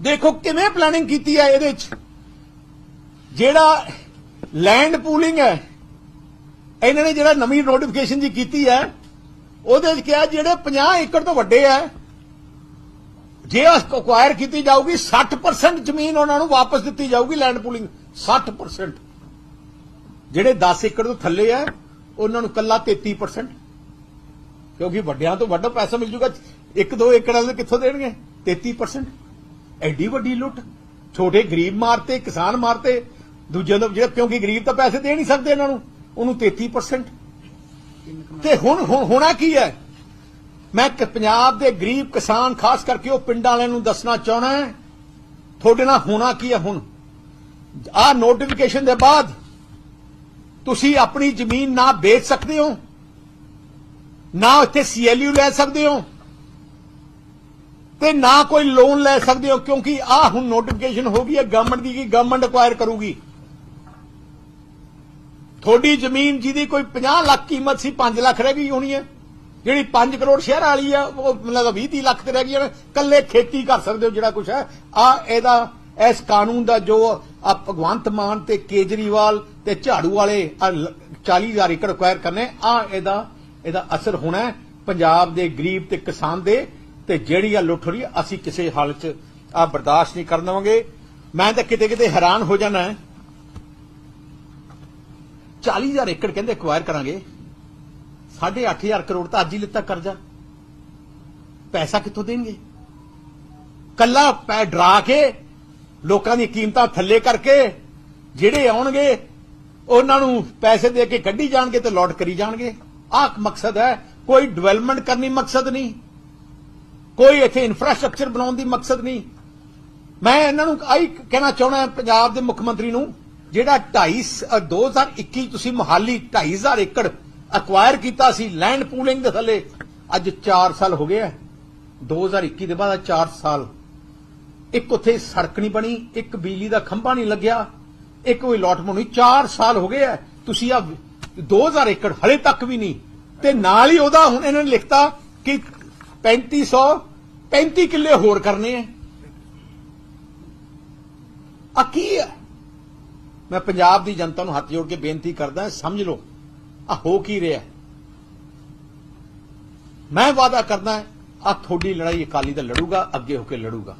ਦੇਖੋ ਕਿਵੇਂ ਪਲੈਨਿੰਗ ਕੀਤੀ ਹੈ ਇਹਦੇ ਚ? ਜਿਹੜਾ ਲੈਂਡ ਪੂਲਿੰਗ ਹੈ, ਇਹਨਾਂ ਨੇ ਜਿਹੜਾ ਨਵੀਂ ਨੋਟੀਫਿਕੇਸ਼ਨ ਜੀ ਕੀਤੀ ਹੈ, ਉਹਦੇ ਚ ਕਿਹਾ ਜਿਹੜੇ 50 ਏਕੜ ਤੋਂ ਵੱਡੇ ਹੈ, ਜੇ ਅਕਵਾਇਰ ਕੀਤੀ ਜਾਊਗੀ 60% ਜ਼ਮੀਨ ਉਹਨਾਂ ਨੂੰ ਵਾਪਸ ਦਿੱਤੀ ਜਾਊਗੀ ਲੈਂਡ ਪੂਲਿੰਗ 60% ਜਿਹੜੇ 10 ਏਕੜ ਤੋਂ ਥੱਲੇ ਹੈ, ਉਹਨਾਂ ਨੂੰ ਕੱਲਾ 33% ਕਿਉਂਕਿ ਵੱਡਿਆਂ ਤੋਂ ਵੱਡਾ ਪੈਸਾ ਮਿਲ ਜੂਗਾ 1-2 ਏਕੜ ਦੇ ਕਿੱਥੋਂ ਦੇਣਗੇ? 33% ਐਡੀ ਵੱਡੀ ਲੁੱਟ, ਛੋਟੇ ਗਰੀਬ ਮਾਰਤੇ, ਕਿਸਾਨ ਮਾਰਤੇ, ਦੂਜਿਆਂ ਨੂੰ ਜਿਹੜਾ ਕਿਉਂਕਿ ਗਰੀਬ ਤਾਂ ਪੈਸੇ ਦੇ ਨਹੀਂ ਸਕਦੇ ਇਹਨਾਂ ਨੂੰ, ਉਹਨੂੰ 33% ਤੇ ਹੁਣ, ਹੋਣਾ ਕੀ ਹੈ? ਮੈਂ ਕ- ਪੰਜਾਬ ਦੇ ਗਰੀਬ ਕਿਸਾਨ, ਖਾਸ ਕਰਕੇ ਉਹ ਪਿੰਡਾਂ ਵਾਲਿਆਂ ਨੂੰ ਦੱਸਣਾ ਚਾਹਣਾ ਹੈ, ਤੁਹਾਡੇ ਨਾਲ ਹੋਣਾ ਕੀ ਹੈ ਹੁਣ? ਆਹ ਨੋਟੀਫਿਕੇਸ਼ਨ ਦੇ ਬਾਅਦ ਤੁਸੀਂ ਆਪਣੀ ਜ਼ਮੀਨ ਨਾ ਵੇਚ ਸਕਦੇ ਹੋ, ਨਾ ਉੱਥੇ ਸੀਐਲਯੂ ਲੈ ਸਕਦੇ ਹੋ। ਤੇ ਨਾ ਕੋਈ ਲੋਨ ਲੈ ਸਕਦੇ ਹੋ, ਕਿਉਂਕਿ ਆਹ ਹੁਣ ਨੋਟੀਫਿਕੇਸ਼ਨ ਹੋ ਗਈ ਹੈ ਗਵਰਨਮੈਂਟ ਦੀ ਕਿ ਗਵਰਨਮੈਂਟ ਅਕਵਾਇਰ ਕਰੂਗੀ। ਤੁਹਾਡੀ ਜ਼ਮੀਨ ਜਿਹਦੀ ਕੋਈ 50 ਲੱਖ ਕੀਮਤ ਸੀ 5 ਲੱਖ ਰਹਿ ਗਈ ਹੋਣੀ ਹੈ। ਜਿਹੜੀ 5 ਕਰੋੜ ਸ਼ਹਿਰ ਵਾਲੀ ਆ, ਉਹ ਮਤਲਬ 20 30 ਲੱਖ ਤੇ ਰਹਿ ਗਈ ਹੈ। ਕੱਲੇ ਖੇਤੀ ਕਰ ਸਕਦੇ ਹੋ ਜਿਹੜਾ ਕੁਝ ਹੈ। ਆ ਇਹਦਾ, ਇਸ ਕਾਨੂੰਨ ਦਾ ਜੋ ਆ ਭਗਵੰਤ ਮਾਨ ਤੇ ਕੇਜਰੀਵਾਲ ਤੇ ਝਾੜੂ ਵਾਲੇ ਆਹ ਲ- 40000 ਏਕੜ ਅਕਵਾਇਰ ਕਰਨੇ, ਆ ਇਹਦਾ ਇਹਦਾ ਅਸਰ ਹੋਣਾ ਪੰਜਾਬ ਦੇ ਗਰੀਬ ਤੇ ਕਿਸਾਨ ਦੇ ਤੇ ਜਿਹੜੀ ਆ ਲੁੱਟ ਹੋ ਰਹੀ ਅਸੀਂ ਕਿਸੇ ਹਾਲਤ 'ਚ ਆ ਬਰਦਾਸ਼ਤ ਨਹੀਂ ਕਰਨ ਦੇਵਾਂਗੇ। ਮੈਂ ਤਾਂ ਕਿਤੇ ਕਿਤੇ ਹੈਰਾਨ ਹੋ ਜਾਣਾ ਹੈ। 40000 ਏਕੜ ਕਹਿੰਦੇ ਅਕਵਾਇਰ ਕਰਾਂਗੇ। 8500 ਕਰੋੜ ਤਾਂ ਅੱਜ ਹੀ ਲਿੱਤਾ ਕਰਜ਼ਾ। ਪੈਸਾ ਕਿੱਥੋਂ ਦੇਣਗੇ? ਕੱਲਾ ਪੈ ਡਰਾ ਕੇ ਲੋਕਾਂ ਦੀਆਂ ਕੀਮਤਾਂ ਥੱਲੇ ਕਰਕੇ ਜਿਹੜੇ ਆਉਣਗੇ, ਉਹਨਾਂ ਨੂੰ ਪੈਸੇ ਦੇ ਕੇ ਕੱਢੀ ਜਾਣਗੇ ਤੇ ਲੋਟ ਕਰੀ ਜਾਣਗੇ। ਆਹ ਮਕਸਦ ਹੈ, ਕੋਈ ਡਿਵੈਲਪਮੈਂਟ ਕਰਨੀ ਮਕਸਦ ਨਹੀਂ। ਕੋਈ ਇੱਥੇ ਇਨਫਰਾਸਟ੍ਰਕਚਰ ਬਣਾਉਣ ਦੀ ਮਕਸਦ ਨਹੀਂ। ਮੈਂ ਇਹਨਾਂ ਨੂੰ ਆਈ ਕਹਿਣਾ ਚਾਹੁੰਦਾ ਪੰਜਾਬ ਦੇ ਮੁੱਖ ਮੰਤਰੀ ਨੂੰ, ਜਿਹੜਾ 2.5 2021 ਤੁਸੀਂ ਮੁਹਾਲੀ 2.5000 ਏਕੜ ਅਕਵਾਇਰ ਕੀਤਾ ਸੀ ਲੈਂਡ ਪੂਲਿੰਗ ਦੇ ਥੱਲੇ, ਅੱਜ 4 ਸਾਲ ਹੋ ਗਏ ਆ। 2021 ਦੇ ਬਾਅਦ 4 ਸਾਲ। ਇੱਕ ਉੱਥੇ ਸੜਕ ਨਹੀਂ ਬਣੀ, ਇੱਕ ਬਿਜਲੀ ਦਾ ਖੰਭਾ ਨਹੀਂ ਲੱਗਿਆ, ਇੱਕ ਕੋਈ ਅਲਾਟਮੈਂਟ ਹੋਣੀ 4 ਸਾਲ ਹੋ ਗਏ ਆ। ਤੁਸੀਂ ਆ 2000 ਏਕੜ ਹਲੇ ਤੱਕ ਵੀ ਨਹੀਂ। ਤੇ ਨਾਲ ਹੀ ਉਹਦਾ ਹੁਣ ਇਹਨਾਂ ਨੇ ਲਿਖਤਾ ਕਿ 3500 35 ਕਿੱਲੇ ਹੋਰ ਕਰਨੇ ਆ। ਆ ਕੀ ਹੈ ਮੈਂ ਪੰਜਾਬ ਦੀ ਜਨਤਾ ਨੂੰ ਹੱਥ ਜੋੜ ਕੇ ਬੇਨਤੀ ਕਰਦਾ ਸਮਝ ਲਓ ਆ ਹੋ ਕੀ ਰਿਹਾ ਮੈਂ ਵਾਅਦਾ ਕਰਦਾ ਆ ਤੁਹਾਡੀ ਲੜਾਈ ਅਕਾਲੀ ਦਲ ਲੜੂਗਾ ਅੱਗੇ ਹੋ ਕੇ ਲੜੂਗਾ।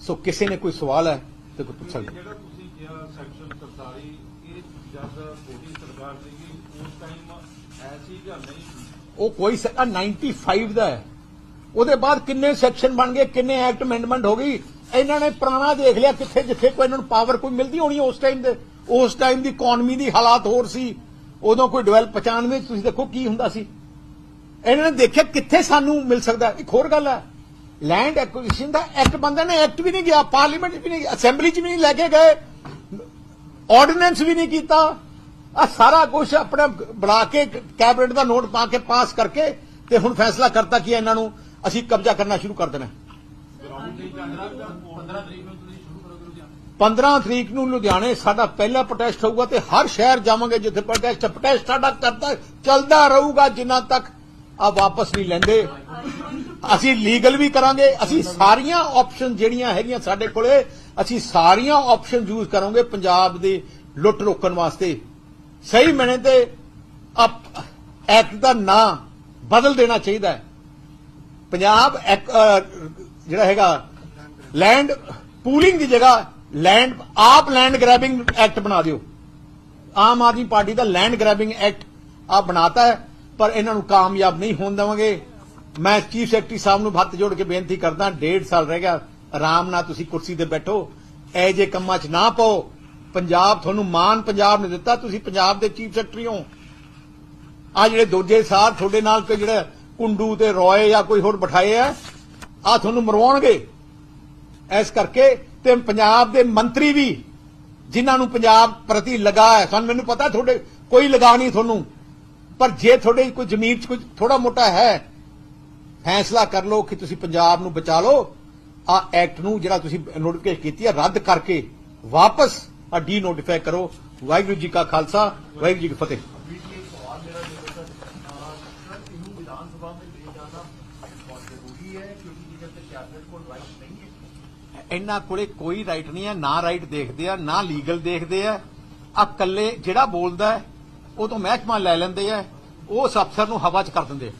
ਸੋ ਕਿਸੇ ਨੇ ਕੋਈ ਸਵਾਲ ਹੈ ਤੇ ਕੋਈ ਪੁੱਛ ਸਕਦਾ ਜਿਹੜਾ ਤੁਸੀਂ ਕਿਹਾ ਸੈਕਸ਼ਨ 43 ਇਹ ਜਦ ਮੋਦੀ ਸਰਕਾਰ ਸੀਗੀ ਉਸ ਟਾਈਮ ਐਸੀ ਜਾਂ ਨਹੀਂ ਸੀ? ਉਹ ਕੋਈ ਸ- ਆਹ 95 ਦਾ ਹੈ। ਉਹਦੇ ਬਾਅਦ ਕਿੰਨੇ ਸੈਕਸ਼ਨ ਬਣ ਗਏ, ਕਿੰਨੇ ਐਕਟ ਅਮੈਂਡਮੈਂਟ ਹੋ ਗਈ, ਇਹਨਾਂ ਨੇ ਪੁਰਾਣਾ ਦੇਖ ਲਿਆ ਕਿੱਥੇ, ਜਿੱਥੇ ਕੋਈ ਇਹਨਾਂ ਨੂੰ ਪਾਵਰ ਕੋਈ ਮਿਲਦੀ ਹੋਣੀ ਉਸ ਟਾਈਮ ਦੇ। ਉਸ ਟਾਈਮ ਦੀ ਇਕਨੋਮੀ ਦੀ ਹਾਲਾਤ ਹੋਰ ਸੀ। ਉਦੋਂ ਕੋਈ ਡਿਵੈਲਪ 95 ਤੁਸੀਂ ਦੇਖੋ ਕੀ ਹੁੰਦਾ ਸੀ। ਇਹਨਾਂ ਨੇ ਦੇਖਿਆ ਕਿੱਥੇ ਸਾਨੂੰ ਮਿਲ ਸਕਦਾ। ਹੈ। ਇੱਕ ਹੋਰ ਗੱਲ ਹੈ ਲੈਂਡ ਐਕੁਜੀਸ਼ਨ ਦਾ ਐਕਟ ਬੰਦਾ ਨੇ ਐਕਟ ਵੀ ਨਹੀਂ ਗਿਆ ਪਾਰਲੀਮੈਂਟ ਵੀ ਨਹੀਂ ਅਸੈਂਬਲੀ 'ਚ ਵੀ ਨਹੀਂ ਲੈ ਕੇ ਗਏ ਆਰਡੀਨੈਂਸ ਵੀ ਨਹੀਂ ਕੀਤਾ। ਆ ਸਾਰਾ ਕੁਝ ਆਪਣਾ ਬਣਾ ਕੇ ਕੈਬਨਿਟ ਦਾ ਨੋਟ ਪਾ ਕੇ ਪਾਸ ਕਰਕੇ, ਤੇ ਹੁਣ ਫੈਸਲਾ ਕਰਤਾ ਕਿ ਇਹਨਾਂ ਨੂੰ? ਅਸੀਂ ਕਬਜ਼ਾ ਕਰਨਾ ਸ਼ੁਰੂ ਕਰ ਦੇਣਾ। ਗਰਾਊਂਡ 15 ਤਰੀਕ ਨੂੰ ਲੁਧਿਆਣੇ ਸਾਡਾ ਪਹਿਲਾ ਪ੍ਰੋਟੈਸਟ ਹੋਊਗਾ ਤੇ ਹਰ ਸ਼ਹਿਰ ਜਾਵਾਂਗੇ ਜਿੱਥੇ ਪ੍ਰੋਟੈਸਟ ਪ੍ਰੋਟੈਸਟ ਸਾਡਾ ਕਰਦਾ, ਚੱਲਦਾ ਰਹੂਗਾ ਜਿੰਨਾ ਤੱਕ ਆ ਵਾਪਸ ਨਹੀਂ ਲੈਂਦੇ। ਅਸੀਂ ਲੀਗਲ ਵੀ ਕਰਾਂਗੇ, ਅਸੀਂ ਸਾਰੀਆਂ ਆਪਸ਼ਨ ਜਿਹੜੀਆਂ ਹੈਗੀਆਂ ਸਾਡੇ ਕੋਲੇ, ਅਸੀਂ ਸਾਰੀਆਂ ਆਪਸ਼ਨ ਯੂਜ਼ ਕਰਾਂਗੇ ਪੰਜਾਬ ਦੇ ਲੁੱਟ ਰੋਕਣ ਵਾਸਤੇ। ਸਹੀ ਮੈਨੇ ਤੇ ਐਕਟ ਦਾ ਨਾਂ ਬਦਲ ਦੇਣਾ ਚਾਹੀਦਾ ਹੈ। ਪੰਜਾਬ ਜਿਹੜਾ ਹੈਗਾ ਲੈਂਡ ਪੂਲਿੰਗ ਦੀ ਜਗ੍ਹਾ ਲੈਂਡ ਆਪ ਲੈਂਡ ਗ੍ਰੈਬਿੰਗ ਐਕਟ ਬਣਾ ਦਿਓ। ਆਮ ਆਦਮੀ ਪਾਰਟੀ ਦਾ ਲੈਂਡ ਗ੍ਰੈਬਿੰਗ ਐਕਟ ਆ ਬਣਾਤਾ ਹੈ, ਪਰ ਇਹਨਾਂ ਨੂੰ ਕਾਮਯਾਬ ਨਹੀਂ ਹੋਣ ਦੇਵਾਂਗੇ। ਮੈਂ ਚੀਫ ਸੈਕਟਰੀ ਸਾਹਿਬ ਨੂੰ ਹੱਥ ਜੋੜ ਕੇ ਬੇਨਤੀ ਕਰਦਾ, ਡੇਢ ਸਾਲ ਰਹਿ ਗਿਆ, ਆਰਾਮ ਨਾਲ ਤੁਸੀਂ ਕੁਰਸੀ ਤੇ ਬੈਠੋ ਐ ਜੇ ਕੰਮਾਂ 'ਚ ਨਾ ਪਾਓ, ਪੰਜਾਬ ਤੁਹਾਨੂੰ ਮਾਨ ਪੰਜਾਬ ਨੇ ਦਿੱਤਾ, ਤੁਸੀਂ ਪੰਜਾਬ ਦੇ ਚੀਫ ਸੈਕਟਰੀ ਹੋ। ਆ ਜਿਹੜੇ ਦੂਜੇ ਸਾਥ ਤੁਹਾਡੇ ਨਾਲ ਤੇ ਜਿਹੜਾ ਕੁੰਡੂ ਤੇ ਰੋਏ ਜਾਂ ਕੋਈ ਹੋਰ ਬਿਠਾਏ ਆ ਆ ਤੁਹਾਨੂੰ ਮਰਵਾਉਣਗੇ। ਇਸ ਕਰਕੇ ਤੇ ਪੰਜਾਬ ਦੇ ਮੰਤਰੀ ਵੀ, ਜਿਨ੍ਹਾਂ ਨੂੰ ਪੰਜਾਬ ਪ੍ਰਤੀ ਲਗਾ ਹੈ ਸਾਨੂੰ ਮੈਨੂੰ ਪਤਾ ਤੁਹਾਡੇ, ਕੋਈ ਲਗਾ ਨਹੀਂ ਤੁਹਾਨੂੰ। ਪਰ ਜੇ ਤੁਹਾਡੇ ਕੋਈ ਜ਼ਮੀਰ 'ਚ ਕੁਝ ਥੋੜਾ ਮੋਟਾ ਹੈ, ਫੈਸਲਾ ਕਰ ਲਓ ਕਿ ਤੁਸੀਂ ਪੰਜਾਬ ਨੂੰ ਬਚਾ ਲਓ। ਆ ਐਕਟ ਨੂੰ ਜਿਹੜਾ ਤੁਸੀਂ ਨੋਟੀਫਿਕੇਸ਼ਨ ਕੀਤੀ ਹੈ ਰੱਦ ਕਰਕੇ ਵਾਪਸ ਆ ਡੀ ਨੋਟੀਫਾਈ ਕਰੋ। ਵਾਹਿਗੁਰੂ ਜੀ ਕਾ ਖਾਲਸਾ, ਵਾਹਿਗੁਰੂ ਜੀ ਕੀ ਫਤਿਹ। बीच एक सवाल मेरा ये था सर इन्हू विधानसभा में ले जाना बहुत जरूरी है क्योंकि ये कहते कैबिनेट को राइट नहीं है ਇਹਨਾਂ ਕੋਲੇ ਕੋਈ ਰਾਈਟ ਨਹੀਂ ਹੈ ਨਾ ਰਾਈਟ ਦੇਖਦੇ ਆ ਨਾ ਲੀਗਲ ਦੇਖਦੇ ਆ ਆ ਕੱਲੇ ਜਿਹੜਾ ਬੋਲਦਾ ਹੈ, ਉਹ ਤੋਂ ਮਹਿਕਮਾ ਲੈ ਲੈਂਦੇ ਆ ਉਸ ਅਫਸਰ ਨੂੰ ਹਵਾ 'ਚ ਕਰ ਦਿੰਦੇ ਆ